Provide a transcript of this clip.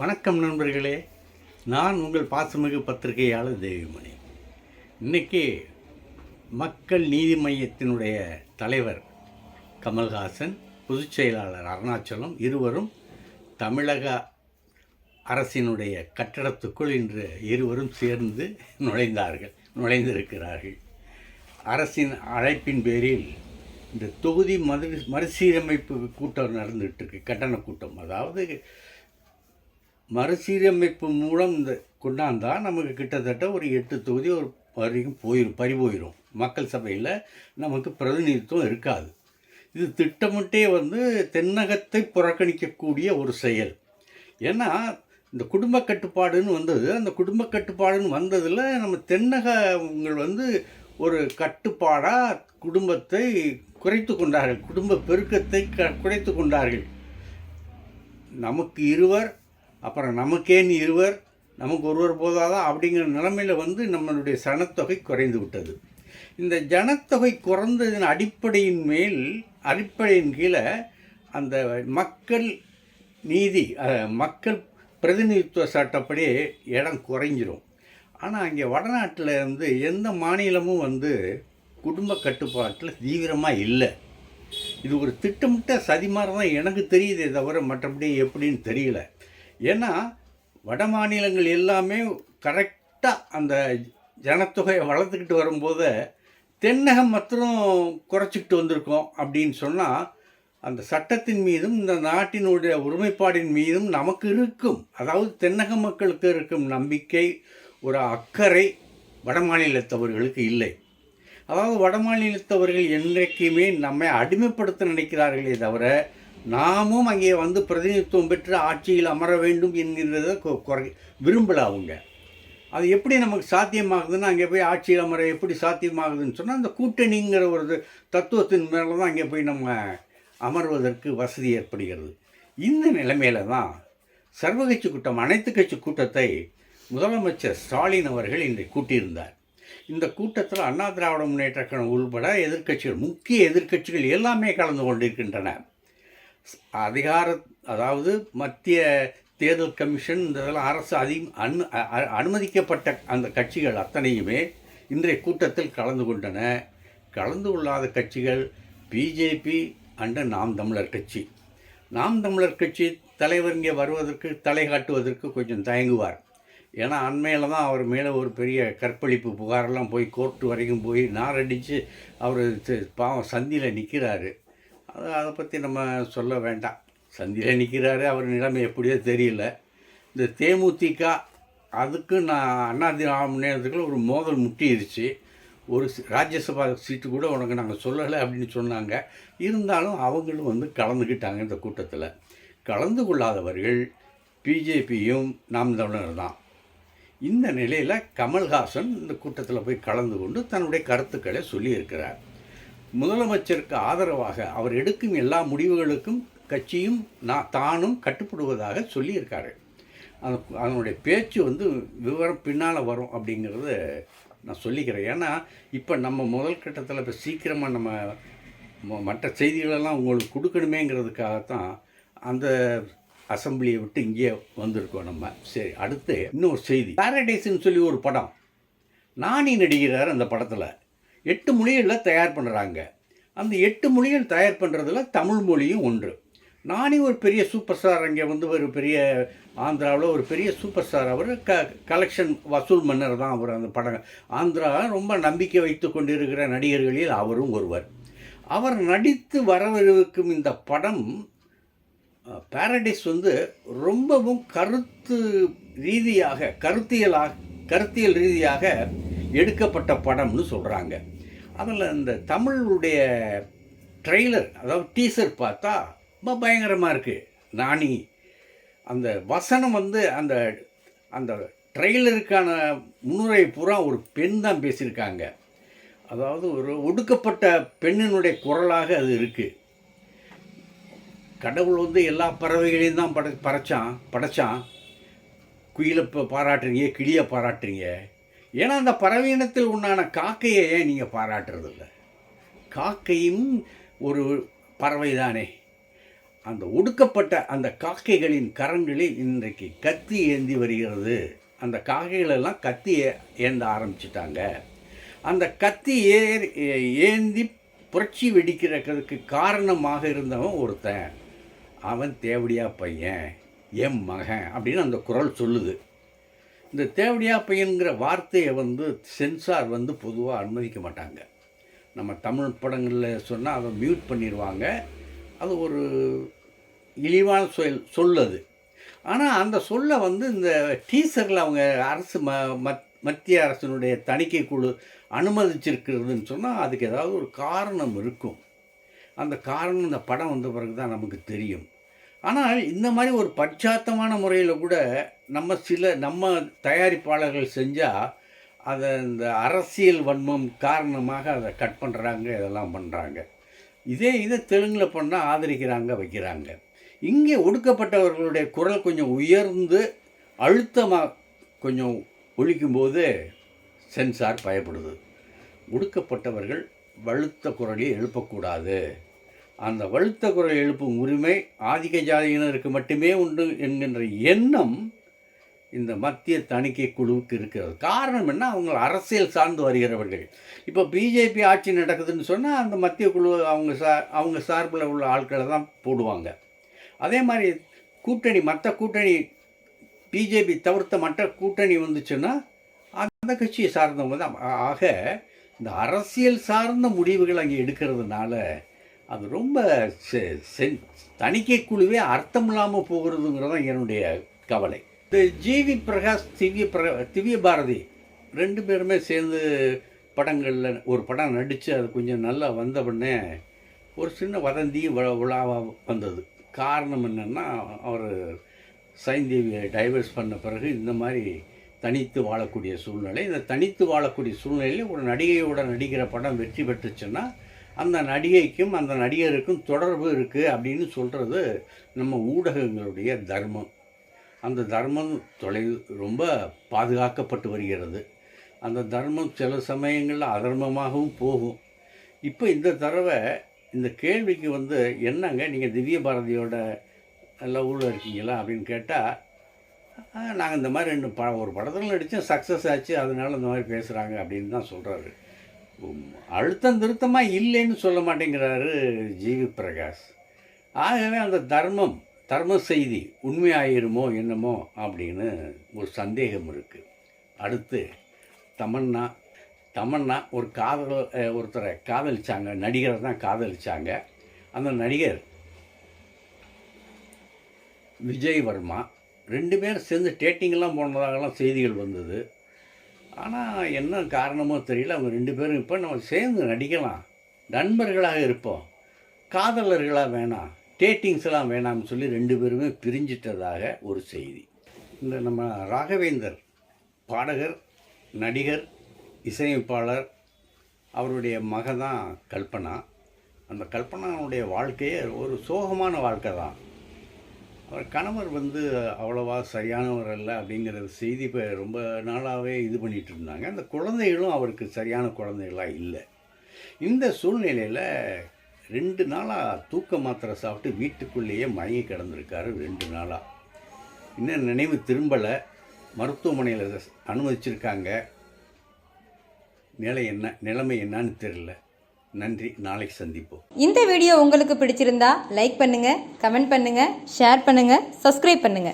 வணக்கம் நண்பர்களே. நான் உங்கள் பாசமிகு பத்திரிகையாளர் தேவிமணி. இன்னைக்கு மக்கள் நீதி மையத்தினுடைய தலைவர் கமல்ஹாசன் பொதுச் செயலாளர் அருணாச்சலம் இருவரும் தமிழக அரசினுடைய கட்டடத்துக்குள் இன்று இருவரும் சேர்ந்து நுழைந்தார்கள் நுழைந்திருக்கிறார்கள். அரசின் அழைப்பின் பேரில் இந்த தொகுதி மறு மறுசீரமைப்பு கூட்டம் நடந்துகிட்டு இருக்கு கட்டண கூட்டம். அதாவது மறுசீரமைப்பு மூலம் இந்த கொண்டாந்தா நமக்கு கிட்டத்தட்ட ஒரு எட்டு தொகுதி ஒரு வரைக்கும் போயிடும் பறி போயிடும் மக்கள் சபையில் நமக்கு பிரதிநிதித்துவம் இருக்காது. இது திட்டமிட்டே வந்து தென்னகத்தை புறக்கணிக்கக்கூடிய ஒரு செயல். ஏன்னா இந்த குடும்ப கட்டுப்பாடுன்னு வந்தது அந்த குடும்ப கட்டுப்பாடுன்னு வந்ததில் நம்ம தென்னகங்கள் வந்து ஒரு கட்டுப்பாடாக குடும்பத்தை குறைத்து கொண்டார்கள். குடும்ப பெருக்கத்தை க குறைத்து கொண்டார்கள். நமக்கு இருவர் அப்புறம் நமக்கேன் இருவர் நமக்கு ஒருவர் போதாதா? அப்படிங்கிற நிலைமையில் வந்து நம்மளுடைய சனத்தொகை குறைந்து விட்டது. இந்த ஜனத்தொகை குறைந்ததின் அடிப்படையின் மேல் அடிப்படையின் கீழே அந்த மக்கள் நீதி மக்கள் பிரதிநிதித்துவ சட்டப்படி இடம் குறைஞ்சிரும். ஆனால் இங்கே வடநாட்டில் வந்து எந்த மாநிலமும் வந்து குடும்ப கட்டுப்பாட்டில் தீவிரமாக இல்லை. இது ஒரு திட்டமிட்ட சதி மாதிரி தான் எனக்கு தெரியுதே தவிர மற்றபடி எப்படின்னு தெரியல. ஏன்னா வட மாநிலங்கள் எல்லாமே கரெக்டாக அந்த ஜனத்தொகையை வளர்த்துக்கிட்டு வரும்போது தென்னகம் மற்றும் குறைச்சிக்கிட்டு வந்திருக்கோம் அப்படின்னு சொன்னால் அந்த சட்டத்தின் மீதும் இந்த நாட்டினுடைய ஒருமைப்பாடின் மீதும் நமக்கு இருக்கும். அதாவது தென்னக மக்களுக்கு இருக்கும் நம்பிக்கை ஒரு அக்கறை வடமாநிலத்தவர்களுக்கு இல்லை. அதாவது வடமாநிலத்தவர்கள் என்றைக்குமே நம்மை அடிமைப்படுத்த நினைக்கிறார்களே தவிர நாமும் அங்கே வந்து பிரதிநிதித்துவம் பெற்று ஆட்சியில் அமர வேண்டும் என்கிறத குறை விரும்பலை அவங்க. அது எப்படி நமக்கு சாத்தியமாகுதுன்னா அங்கே போய் ஆட்சியில் அமர எப்படி சாத்தியமாகுதுன்னு சொன்னால் அந்த கூட்டணிங்கிற ஒரு தத்துவத்தின் மேலே தான் அங்கே போய் நம்ம அமர்வதற்கு வசதி ஏற்படுகிறது. இந்த நிலைமையில தான் சர்வகட்சி கூட்டம் அனைத்து கட்சி கூட்டத்தை முதலமைச்சர் ஸ்டாலின் அவர்கள் இன்றை கூட்டியிருந்தார். இந்த கூட்டத்தில் அண்ணா திராவிட முன்னேற்ற கழகம் உள்பட எதிர்க்கட்சிகள் முக்கிய எதிர்க்கட்சிகள் எல்லாமே கலந்து கொண்டிருக்கின்றன. அதிகார அதாவது மத்திய தேர்தல் கமிஷன் இந்த இதெல்லாம் அரசு அதி அனு அனுமதிக்கப்பட்ட அந்த கட்சிகள் அத்தனையுமே இன்றைய கூட்டத்தில் கலந்து கொண்டன. கலந்து கொள்ளாத கட்சிகள் பிஜேபி அண்டு நாம் தமிழர் கட்சி. நாம் தமிழர் கட்சி தலைவர் இங்கே வருவதற்கு தலை காட்டுவதற்கு கொஞ்சம் தயங்குவார். ஏன்னா அண்மையில் தான் அவர் மேலே ஒரு பெரிய கற்பழிப்பு புகாரெல்லாம் போய் கோர்ட்டு வரைக்கும் போய் நாரடித்து அவர் பாவம் சந்தியில் நிற்கிறாரு அது அதை பற்றி நம்ம சொல்ல வேண்டாம். சந்தியில் நிற்கிறாரு அவர் நிலைமை எப்படியோ தெரியல. இந்த தேமுதிக அதுக்கு நான் அண்ணா முன்னேறதுக்குள்ள ஒரு மோதல் முட்டிடுச்சு ஒரு ராஜ்யசபா சீட்டு கூட உனக்கு நாங்கள் சொல்லலை அப்படின்னு சொன்னாங்க. இருந்தாலும் அவங்களும் வந்து கலந்துக்கிட்டாங்க இந்த கூட்டத்தில். கலந்து கொள்ளாதவர்கள் பிஜேபியும் நாம் தமிழர் தான். இந்த நிலையில் கமல்ஹாசன் இந்த கூட்டத்தில் போய் கலந்து கொண்டு தன்னுடைய கருத்துக்களை சொல்லியிருக்கிறார். முதலமைச்சருக்கு ஆதரவாக அவர் எடுக்கும் எல்லா முடிவுகளுக்கும் கட்சியும் நான் தானும் கட்டுப்படுவதாக சொல்லியிருக்காரு. அதனுடைய பேச்சு வந்து விவரம் பின்னால் வரும் அப்படிங்கிறத நான் சொல்லிக்கிறேன். ஏன்னா இப்போ நம்ம முதல் கட்டத்தில் இப்போ சீக்கிரமாக நம்ம ம- மற்ற செய்திகளெல்லாம் உங்களுக்கு கொடுக்கணுமேங்கிறதுக்காகத்தான் அந்த அசம்பிளியை விட்டு இங்கேயே வந்திருக்கோம் நம்ம. சரி அடுத்து இன்னொரு செய்தி. பேரடைஸ்ன்னு சொல்லி ஒரு படம். நானி நடிகிறார் அந்த படத்தில். எட்டு மொழிகளில் தயார் பண்ணுறாங்க அந்த எட்டு மொழிகள் தயார் பண்ணுறதுல தமிழ் மொழியும் ஒன்று. நானே ஒரு பெரிய சூப்பர் ஸ்டார் அங்கே வந்து ஒரு பெரிய ஆந்திராவில் ஒரு பெரிய சூப்பர் ஸ்டார் அவர் க கலெக்ஷன் வசூல் மன்னர் தான் அவர் அந்த படம் ஆந்திரா ரொம்ப நம்பிக்கை வைத்து கொண்டிருக்கிற நடிகர்களில் அவரும் ஒருவர். அவர் நடித்து வரவிருக்கும் இந்த படம் பாரடைஸ் வந்து ரொம்பவும் கருத்து ரீதியாக கருத்தியலாக கருத்தியல் ரீதியாக எடுக்கப்பட்ட படம்னு சொல்கிறாங்க அதில் இந்த தமிழுடைய ட்ரெய்லர் அதாவது டீசர் பார்த்தா ரொம்ப பயங்கரமாக இருக்குது நானி அந்த வசனம் வந்து அந்த அந்த ட்ரெய்லருக்கான முன்னுரை பூரா ஒரு பெண் தான் பேசியிருக்காங்க. அதாவது ஒரு ஒடுக்கப்பட்ட பெண்ணினுடைய குரலாக அது இருக்குது கடவுள் வந்து எல்லா பறவைகளையும் தான் பட படைச்சான் படைச்சான். குயிலை பாராட்டுறீங்க கிளியை பாராட்டுறீங்க. ஏன்னா அந்த பறவையினத்தில் உண்டான காக்கையை ஏன் நீங்கள் பாராட்டுறதில்ல? காக்கையும் ஒரு பறவை தானே அந்த ஒடுக்கப்பட்ட அந்த காக்கைகளின் கரங்களில் இன்றைக்கு கத்தி ஏந்தி வருகிறது. அந்த காக்கைகளெல்லாம் கத்தி ஏந்த ஆரம்பிச்சிட்டாங்க. அந்த கத்தி ஏ ஏந்தி புரட்சி வெடிக்கிறதுக்கு காரணமாக இருந்தவன் ஒருத்தன். அவன் தேவடியா பையன். என் மகன் அப்படின்னு அந்த குரல் சொல்லுது. இந்த தேவடியா பையன்கிற வார்த்தையை வந்து சென்சார் வந்து பொதுவாக அனுமதிக்க மாட்டாங்க. நம்ம தமிழ் படங்களில் சொன்னால் அதை மியூட் பண்ணிடுவாங்க. அது ஒரு இழிவான சொல் சொல்லது ஆனால் அந்த சொல்லை வந்து இந்த டீசரில் அவங்க அரசு ம மத் மத்திய அரசினுடைய தணிக்கை குழு அனுமதிச்சிருக்கிறதுன்னு சொன்னால் அதுக்கு ஏதாவது ஒரு காரணம் இருக்கும். அந்த காரணம் இந்த படம் வந்த பிறகு தான் நமக்கு தெரியும். ஆனால் இந்த மாதிரி ஒரு பச்சாத்தமான முறையில் கூட நம்ம சில நம்ம தயாரிப்பாளர்கள் செஞ்சால் அதை இந்த அரசியல் வன்மம் காரணமாக அதை கட் பண்ணுறாங்க இதெல்லாம் பண்ணுறாங்க இதே இதை தெலுங்கில் பண்ணால் ஆதரிக்கிறாங்க வைக்கிறாங்க. இங்கே ஒடுக்கப்பட்டவர்களுடைய குரல் கொஞ்சம் உயர்ந்து அழுத்தமாக கொஞ்சம் ஒழிக்கும்போது சென்சார் பயப்படுது. ஒடுக்கப்பட்டவர்கள் வலுத்த குரலில் எழுப்பக்கூடாது. அந்த வழுத்த குரல் எழுப்பும் உரிமை ஆதிக்க ஜாதியினருக்கு மட்டுமே உண்டு என்கின்ற எண்ணம் இந்த மத்திய தணிக்கை குழுவுக்கு இருக்கிறது. காரணம் என்ன? அவங்க அரசியல் சார்ந்து வருகிறவர்கள். இப்போ பிஜேபி ஆட்சி நடக்குதுன்னு சொன்னால் அந்த மத்திய குழு அவங்க சா அவங்க சார்பில் உள்ள ஆட்களை தான் போடுவாங்க. அதே மாதிரி கூட்டணி மற்ற கூட்டணி பிஜேபி தவிர்த்த மற்ற கூட்டணி வந்துச்சுன்னா அந்த கட்சியை சார்ந்தவங்க தான். ஆக இந்த அரசியல் சார்ந்த முடிவுகள் அங்கே எடுக்கிறதுனால அது ரொம்ப செ- சென்- தணிக்கை குழுவே அர்த்தம் இல்லாமல் போகிறதுங்கிறது தான் என்னுடைய கவலை. இந்த ஜிவி பிரகாஷ் திவ்ய பிர திவ்ய பாரதி ரெண்டு பேருமே சேர்ந்து படங்களில் ஒரு படம் நடித்து அது கொஞ்சம் நல்லா வந்த உடனே ஒரு சின்ன வதந்தி விழா விழாவாக வந்தது. காரணம் என்னென்னா அவர் சைந்தேவியை டைவர்ஸ் பண்ண பிறகு இந்த மாதிரி தனித்து வாழக்கூடிய சூழ்நிலை. இந்த தனித்து வாழக்கூடிய சூழ்நிலையில் ஒரு நடிகையோட நடிக்கிற படம் வெற்றி பெற்றுச்சுன்னா அந்த நடிகைக்கும் அந்த நடிகருக்கும் தொடர்பு இருக்குது அப்படின்னு சொல்கிறது நம்ம ஊடகங்களுடைய தர்மம். அந்த தர்மம் தொலை ரொம்ப பாதுகாக்கப்பட்டு வருகிறது. அந்த தர்மம் சில சமயங்களில் அதர்மமாகவும் போகும். இப்போ இந்த தடவை இந்த கேள்விக்கு வந்து என்னங்க நீங்கள் திவ்ய பாரதியோட லவ்வில் இருக்கீங்களா அப்படின்னு கேட்டால் நாங்கள் இந்த மாதிரி ரெண்டு ப ஒரு படத்தில் நடித்தோம் சக்ஸஸ் ஆச்சு அதனால இந்த மாதிரி பேசுகிறாங்க அப்படின்னு தான் சொல்கிறாரு அழுத்தம் திருத்தமாக இல்லைன்னு சொல்ல மாட்டேங்கிறாரு ஜிவி பிரகாஷ். ஆகவே அந்த தர்மம் தர்ம செய்தி உண்மையாயிருமோ என்னமோ அப்படின்னு ஒரு சந்தேகம் இருக்குது அடுத்து தமன்னா தமன்னா ஒரு காதல் ஒருத்தரை காதலிச்சாங்க நடிகரை தான் காதலிச்சாங்க. அந்த நடிகர் விஜய் வர்மா ரெண்டு பேரும் சேர்ந்து டேட்டிங்கெல்லாம் போனதாகலாம் செய்திகள் வந்தது. ஆனால் என்ன காரணமோ தெரியல. அவங்க ரெண்டு பேரும் இப்போ நம்ம சேர்ந்து நடிக்கலாம். நண்பர்களாக இருப்போம். காதலர்களாக வேணாம். டேட்டிங்ஸ்லாம் வேணாம்னு சொல்லி ரெண்டு பேருமே பிரிஞ்சிட்டதாக ஒரு செய்தி. இந்த நம்ம ராகவேந்தர் பாடகர் நடிகர் இசையமைப்பாளர் அவருடைய மக தான் கல்பனா. அந்த கல்பனாவுடைய வாழ்க்கையே ஒரு சோகமான வாழ்க்கை தான். கணவர் வந்து அவ்வளோவா சரியானவர் அல்ல அப்படிங்கிற செய்தி இப்போ ரொம்ப நாளாகவே இது பண்ணிகிட்டு இருந்தாங்க. அந்த குழந்தைகளும் அவருக்கு சரியான குழந்தைகளாக இல்லை. இந்த சூழ்நிலையில் ரெண்டு நாளாக தூக்க மாத்திரை சாப்பிட்டு வீட்டுக்குள்ளேயே மயங்கி கிடந்திருக்காரு ரெண்டு நாளாக இன்னும் நினைவு திரும்பலை. மருத்துவமனையில் அனுமதிச்சிருக்காங்க. நிலை என்ன நிலைமை என்னன்னு தெரியல. நன்றி. நாளைக்கு சந்திப்போம். இந்த வீடியோ உங்களுக்கு பிடிச்சிருந்தா லைக் பண்ணுங்க கமெண்ட் பண்ணுங்க ஷேர் பண்ணுங்க சப்ஸ்கிரைப் பண்ணுங்க.